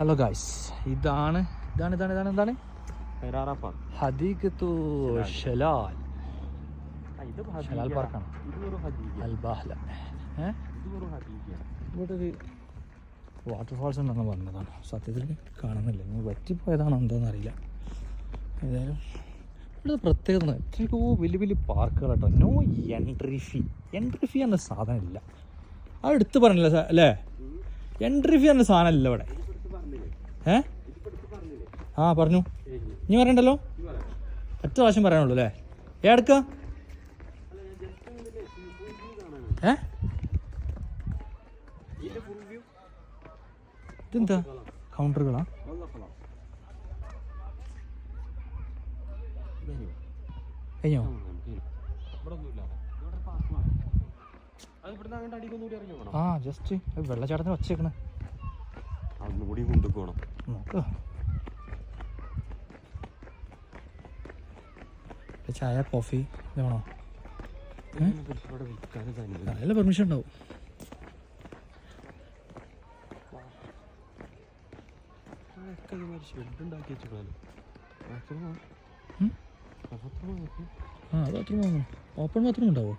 Hello guys ഇതാണ് ഇതാണ് ഇതാണ് ഇതാണ് എന്താണ് ഹദീഖത്തു ഷലാൽ. ഇത് ഷലാൽ പാർക്കാണ് ഇവിടെ ഒരു വാട്ടർഫാൾസ് ഉണ്ടെന്ന് പറഞ്ഞതാണ്. സത്യത്തിൽ കാണുന്നില്ല. ഇനി പറ്റിപ്പോയതാണോ എന്തോന്ന് അറിയില്ല. ഏതായാലും ഇവിടെ പ്രത്യേകത എത്രയോ വലിയ വലിയ പാർക്കുകൾ കേട്ടോ no entry fee entry fee എന്ന സാധനം ഇല്ല. അത് എടുത്ത് പറഞ്ഞില്ല അല്ലേ? എൻട്രി ഫീ എന്ന സാധനം ഇല്ല ഇവിടെ. ഏ? ആ പറഞ്ഞു. നീ പറയണ്ടല്ലോ? ഒറ്റ പ്രാവശ്യം പറയാനുള്ളൂ അല്ലേ? ഏടക്ക ഏ? ഇതെന്താ? കൗണ്ടറുകളാ? കഴിഞ്ഞോ? ആ ജസ്റ്റ് വെള്ളച്ചാട്ടത്തിന് വച്ചേക്കണേ. അവിടുന്ന് കൂടി കൊണ്ടു പോകണം നോക്ക് ചായ കോഫി വേണോ? നല്ല പെർമിഷൻ ഉണ്ടാവും. ആ ബാത്റൂം ഓപ്പൺ ബാത്റൂം ഉണ്ടാവോ?